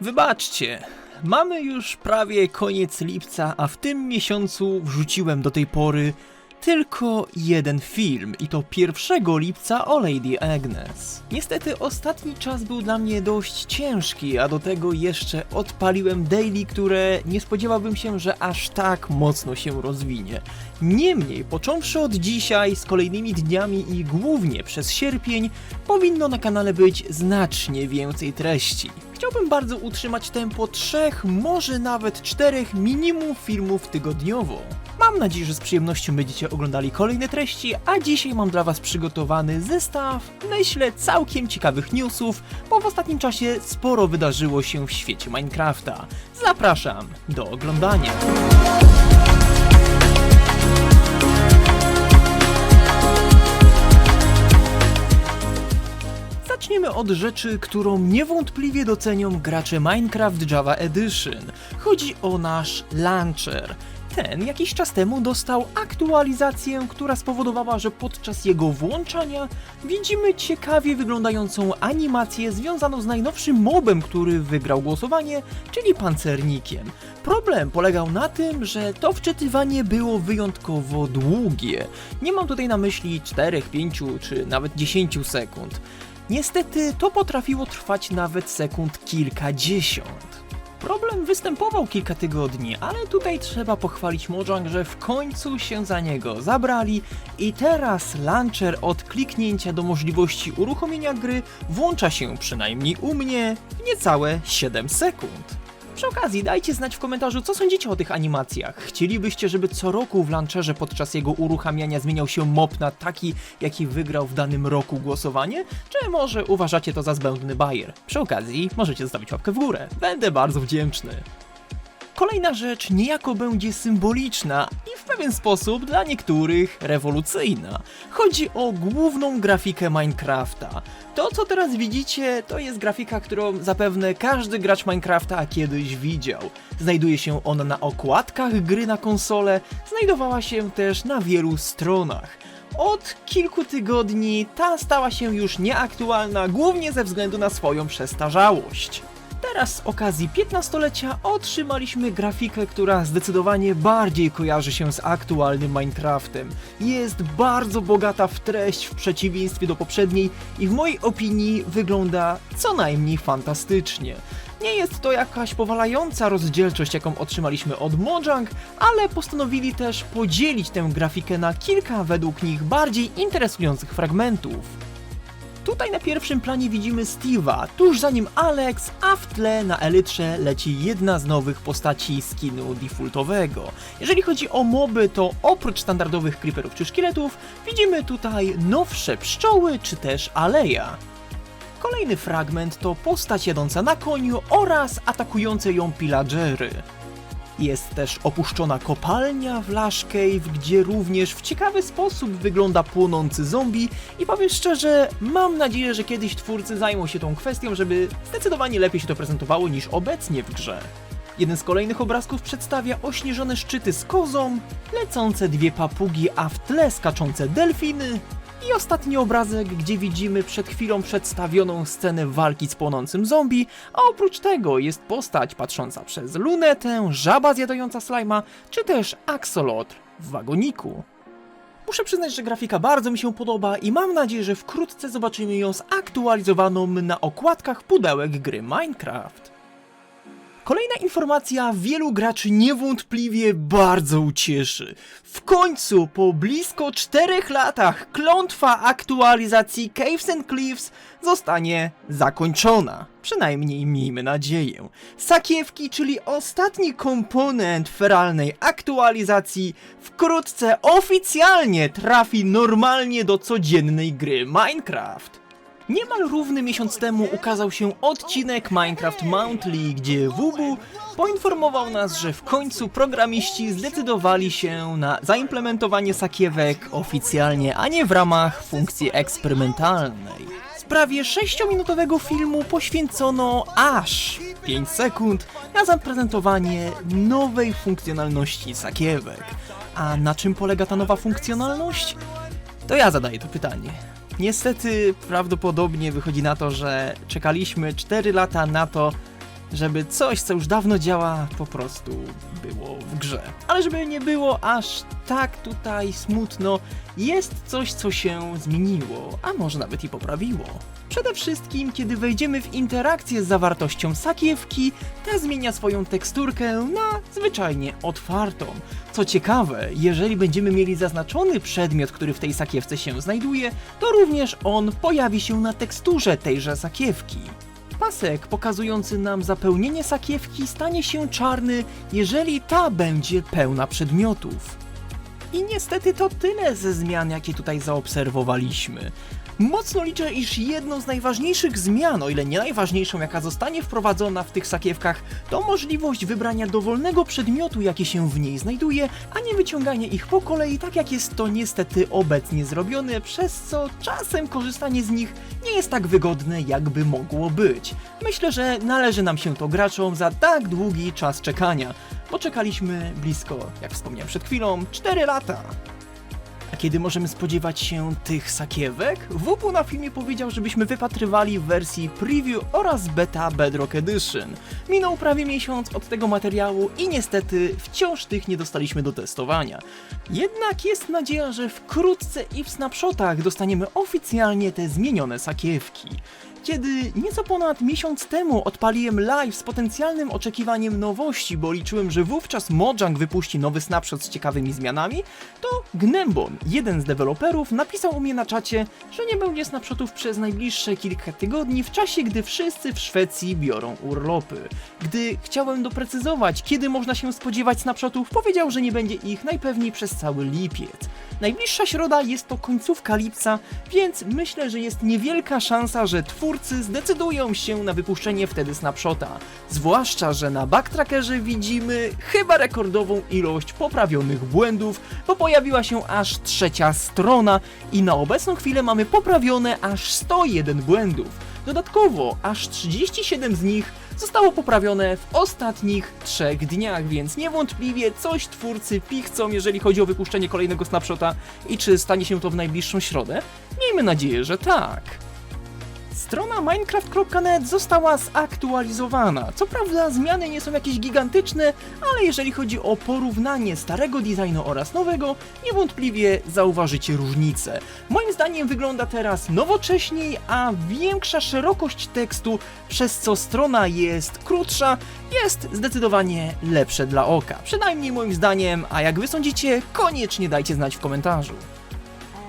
Wybaczcie, mamy już prawie koniec lipca, a w tym miesiącu wrzuciłem do tej pory tylko jeden film i to 1 lipca o Lady Agnes. Niestety ostatni czas był dla mnie dość ciężki, a do tego jeszcze odpaliłem daily, które nie spodziewałbym się, że aż tak mocno się rozwinie. Niemniej, począwszy od dzisiaj, z kolejnymi dniami i głównie przez sierpień, powinno na kanale być znacznie więcej treści. Chciałbym bardzo utrzymać tempo trzech, może nawet czterech minimum filmów tygodniowo. Mam nadzieję, że z przyjemnością będziecie oglądali kolejne treści, a dzisiaj mam dla Was przygotowany zestaw, myślę, całkiem ciekawych newsów, bo w ostatnim czasie sporo wydarzyło się w świecie Minecrafta. Zapraszam do oglądania. Zaczniemy od rzeczy, którą niewątpliwie docenią gracze Minecraft Java Edition. Chodzi o nasz launcher. Ten jakiś czas temu dostał aktualizację, która spowodowała, że podczas jego włączania widzimy ciekawie wyglądającą animację związaną z najnowszym mobem, który wygrał głosowanie, czyli pancernikiem. Problem polegał na tym, że to wczytywanie było wyjątkowo długie. Nie mam tutaj na myśli 4, 5 czy nawet 10 sekund. Niestety to potrafiło trwać nawet sekund kilkadziesiąt. Problem występował kilka tygodni, ale tutaj trzeba pochwalić Mojang, że w końcu się za niego zabrali i teraz launcher od kliknięcia do możliwości uruchomienia gry włącza się przynajmniej u mnie w niecałe 7 sekund. Przy okazji dajcie znać w komentarzu, co sądzicie o tych animacjach. Chcielibyście, żeby co roku w launcherze podczas jego uruchamiania zmieniał się mob na taki, jaki wygrał w danym roku głosowanie? Czy może uważacie to za zbędny bajer? Przy okazji możecie zostawić łapkę w górę. Będę bardzo wdzięczny. Kolejna rzecz niejako będzie symboliczna i w pewien sposób dla niektórych rewolucyjna. Chodzi o główną grafikę Minecrafta. To, co teraz widzicie, to jest grafika, którą zapewne każdy gracz Minecrafta kiedyś widział. Znajduje się ona na okładkach gry na konsolę, znajdowała się też na wielu stronach. Od kilku tygodni ta stała się już nieaktualna, głównie ze względu na swoją przestarzałość. Teraz z okazji 15-lecia otrzymaliśmy grafikę, która zdecydowanie bardziej kojarzy się z aktualnym Minecraftem. Jest bardzo bogata w treść w przeciwieństwie do poprzedniej i w mojej opinii wygląda co najmniej fantastycznie. Nie jest to jakaś powalająca rozdzielczość, jaką otrzymaliśmy od Mojang, ale postanowili też podzielić tę grafikę na kilka według nich bardziej interesujących fragmentów. Tutaj na pierwszym planie widzimy Steve'a, tuż za nim Alex, a w tle na elytrze leci jedna z nowych postaci skinu defaultowego. Jeżeli chodzi o moby, to oprócz standardowych creeperów czy szkieletów, widzimy tutaj nowsze pszczoły czy też aleja. Kolejny fragment to postać jadąca na koniu oraz atakujące ją pillagery. Jest też opuszczona kopalnia w Lash Cave, gdzie również w ciekawy sposób wygląda płonący zombie i powiem szczerze, mam nadzieję, że kiedyś twórcy zajmą się tą kwestią, żeby zdecydowanie lepiej się to prezentowało niż obecnie w grze. Jeden z kolejnych obrazków przedstawia ośnieżone szczyty z kozą, lecące dwie papugi, a w tle skaczące delfiny i ostatni obrazek, gdzie widzimy przed chwilą przedstawioną scenę walki z płonącym zombie, a oprócz tego jest postać patrząca przez lunetę, żaba zjadająca slajma, czy też aksolotl w wagoniku. Muszę przyznać, że grafika bardzo mi się podoba i mam nadzieję, że wkrótce zobaczymy ją zaktualizowaną na okładkach pudełek gry Minecraft. Kolejna informacja wielu graczy niewątpliwie bardzo ucieszy. W końcu, po blisko 4 latach, klątwa aktualizacji Caves and Cliffs zostanie zakończona. Przynajmniej miejmy nadzieję. Sakiewki, czyli ostatni komponent feralnej aktualizacji, wkrótce oficjalnie trafi normalnie do codziennej gry Minecraft. Niemal równy miesiąc temu ukazał się odcinek Minecraft Monthly, gdzie Wubu poinformował nas, że w końcu programiści zdecydowali się na zaimplementowanie sakiewek oficjalnie, a nie w ramach funkcji eksperymentalnej. Z prawie 6-minutowego filmu poświęcono aż 5 sekund na zaprezentowanie nowej funkcjonalności sakiewek. A na czym polega ta nowa funkcjonalność? To ja zadaję to pytanie. Niestety prawdopodobnie wychodzi na to, że czekaliśmy 4 lata na to, żeby coś, co już dawno działa, po prostu było w grze. Ale żeby nie było aż tak tutaj smutno, jest coś, co się zmieniło, a może nawet i poprawiło. Przede wszystkim, kiedy wejdziemy w interakcję z zawartością sakiewki, ta zmienia swoją teksturkę na zwyczajnie otwartą. Co ciekawe, jeżeli będziemy mieli zaznaczony przedmiot, który w tej sakiewce się znajduje, to również on pojawi się na teksturze tejże sakiewki. Pasek pokazujący nam zapełnienie sakiewki stanie się czarny, jeżeli ta będzie pełna przedmiotów. I niestety to tyle ze zmian, jakie tutaj zaobserwowaliśmy. Mocno liczę, iż jedną z najważniejszych zmian, o ile nie najważniejszą, jaka zostanie wprowadzona w tych sakiewkach, to możliwość wybrania dowolnego przedmiotu, jaki się w niej znajduje, a nie wyciąganie ich po kolei, tak jak jest to niestety obecnie zrobione, przez co czasem korzystanie z nich nie jest tak wygodne, jakby mogło być. Myślę, że należy nam się to graczom za tak długi czas czekania, bo czekaliśmy blisko, jak wspomniałem przed chwilą, 4 lata. A kiedy możemy spodziewać się tych sakiewek? WP na filmie powiedział, żebyśmy wypatrywali w wersji preview oraz beta Bedrock Edition. Minął prawie miesiąc od tego materiału i niestety wciąż tych nie dostaliśmy do testowania. Jednak jest nadzieja, że wkrótce i w snapshotach dostaniemy oficjalnie te zmienione sakiewki. Kiedy nieco ponad miesiąc temu odpaliłem live z potencjalnym oczekiwaniem nowości, bo liczyłem, że wówczas Mojang wypuści nowy snapshot z ciekawymi zmianami, to Gnembon, jeden z deweloperów, napisał u mnie na czacie, że nie będzie snapshotów przez najbliższe kilka tygodni w czasie, gdy wszyscy w Szwecji biorą urlopy. Gdy chciałem doprecyzować, kiedy można się spodziewać snapshotów, powiedział, że nie będzie ich najpewniej przez cały lipiec. Najbliższa środa jest to końcówka lipca, więc myślę, że jest niewielka szansa, że twórcy zdecydują się na wypuszczenie wtedy snapshota. Zwłaszcza, że na backtrackerze widzimy chyba rekordową ilość poprawionych błędów, bo pojawiła się aż trzecia strona i na obecną chwilę mamy poprawione aż 101 błędów. Dodatkowo aż 37 z nich zostało poprawione w ostatnich trzech dniach, więc niewątpliwie coś twórcy pichcą, jeżeli chodzi o wypuszczenie kolejnego snapshota i czy stanie się to w najbliższą środę? Miejmy nadzieję, że tak. Strona minecraft.net została zaktualizowana. Co prawda zmiany nie są jakieś gigantyczne, ale jeżeli chodzi o porównanie starego designu oraz nowego, niewątpliwie zauważycie różnicę. Moim zdaniem wygląda teraz nowocześniej, a większa szerokość tekstu, przez co strona jest krótsza, jest zdecydowanie lepsze dla oka. Przynajmniej moim zdaniem, a jak wy sądzicie, koniecznie dajcie znać w komentarzu.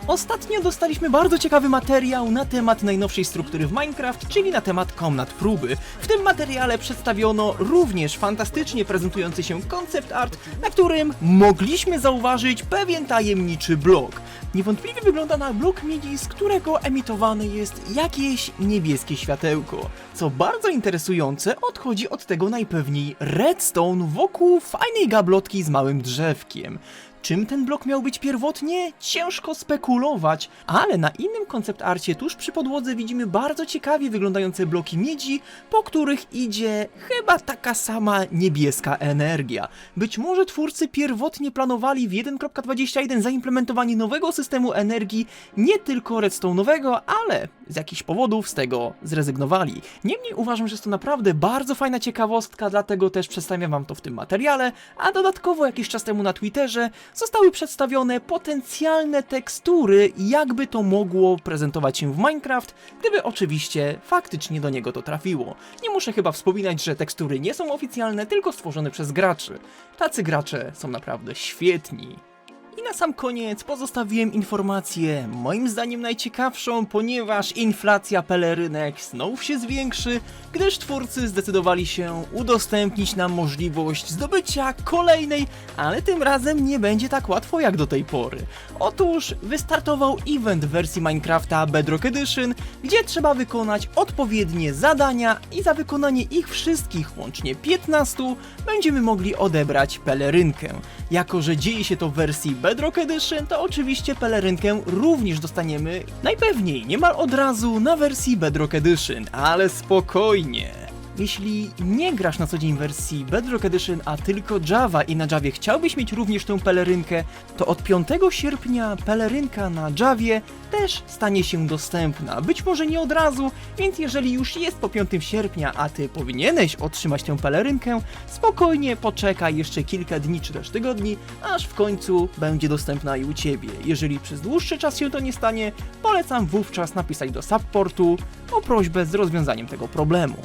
Ostatnio dostaliśmy bardzo ciekawy materiał na temat najnowszej struktury w Minecraft, czyli na temat komnat próby. W tym materiale przedstawiono również fantastycznie prezentujący się koncept art, na którym mogliśmy zauważyć pewien tajemniczy blok. Niewątpliwie wygląda na blok midi, z którego emitowane jest jakieś niebieskie światełko. Co bardzo interesujące, odchodzi od tego najpewniej redstone wokół fajnej gablotki z małym drzewkiem. Czym ten blok miał być pierwotnie? Ciężko spekulować, ale na innym koncept arcie tuż przy podłodze widzimy bardzo ciekawie wyglądające bloki miedzi, po których idzie chyba taka sama niebieska energia. Być może twórcy pierwotnie planowali w 1.21 zaimplementowanie nowego systemu energii, nie tylko redstone'owego, ale z jakichś powodów z tego zrezygnowali. Niemniej uważam, że jest to naprawdę bardzo fajna ciekawostka, dlatego też przedstawiam wam to w tym materiale, a dodatkowo jakiś czas temu na Twitterze zostały przedstawione potencjalne tekstury, jakby to mogło prezentować się w Minecraft, gdyby oczywiście faktycznie do niego to trafiło. Nie muszę chyba wspominać, że tekstury nie są oficjalne, tylko stworzone przez graczy. Tacy gracze są naprawdę świetni. I na sam koniec pozostawiłem informację, moim zdaniem najciekawszą, ponieważ inflacja pelerynek znów się zwiększy, gdyż twórcy zdecydowali się udostępnić nam możliwość zdobycia kolejnej, ale tym razem nie będzie tak łatwo jak do tej pory. Otóż wystartował event w wersji Minecrafta Bedrock Edition, gdzie trzeba wykonać odpowiednie zadania i za wykonanie ich wszystkich, łącznie 15, będziemy mogli odebrać pelerynkę. Jako, że dzieje się to w wersji Bedrock Edition, to oczywiście pelerynkę również dostaniemy najpewniej niemal od razu na wersji Bedrock Edition, ale spokojnie. Jeśli nie grasz na co dzień wersji Bedrock Edition, a tylko Java i na Javie chciałbyś mieć również tę pelerynkę, to od 5 sierpnia pelerynka na Javie też stanie się dostępna. Być może nie od razu, więc jeżeli już jest po 5 sierpnia, a ty powinieneś otrzymać tę pelerynkę, spokojnie poczekaj jeszcze kilka dni czy też tygodni, aż w końcu będzie dostępna i u ciebie. Jeżeli przez dłuższy czas się to nie stanie, polecam wówczas napisać do supportu o prośbę z rozwiązaniem tego problemu.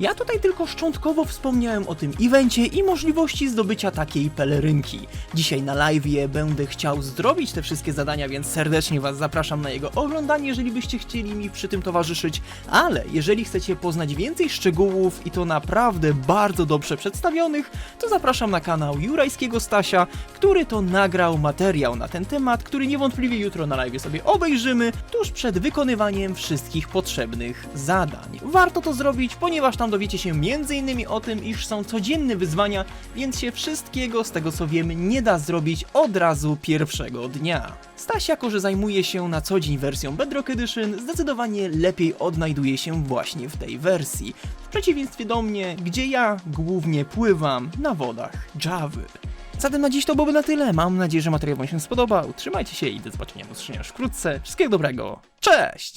Ja tutaj tylko szczątkowo wspomniałem o tym evencie i możliwości zdobycia takiej pelerynki. Dzisiaj na live'ie będę chciał zrobić te wszystkie zadania, więc serdecznie Was zapraszam na jego oglądanie, jeżeli byście chcieli mi przy tym towarzyszyć, ale jeżeli chcecie poznać więcej szczegółów i to naprawdę bardzo dobrze przedstawionych, to zapraszam na kanał Jurajskiego Stasia, który to nagrał materiał na ten temat, który niewątpliwie jutro na live sobie obejrzymy, tuż przed wykonywaniem wszystkich potrzebnych zadań. Warto to zrobić, ponieważ tam dowiecie się m.in. o tym, iż są codzienne wyzwania, więc się wszystkiego z tego co wiem nie da zrobić od razu pierwszego dnia. Staś, jako że zajmuje się na co dzień wersją Bedrock Edition, zdecydowanie lepiej odnajduje się właśnie w tej wersji. W przeciwieństwie do mnie, gdzie ja głównie pływam na wodach Javy. Zatem na dziś to byłoby na tyle. Mam nadzieję, że materiał Wam się spodobał. Trzymajcie się i do zobaczenia już wkrótce. Wszystkiego dobrego. Cześć!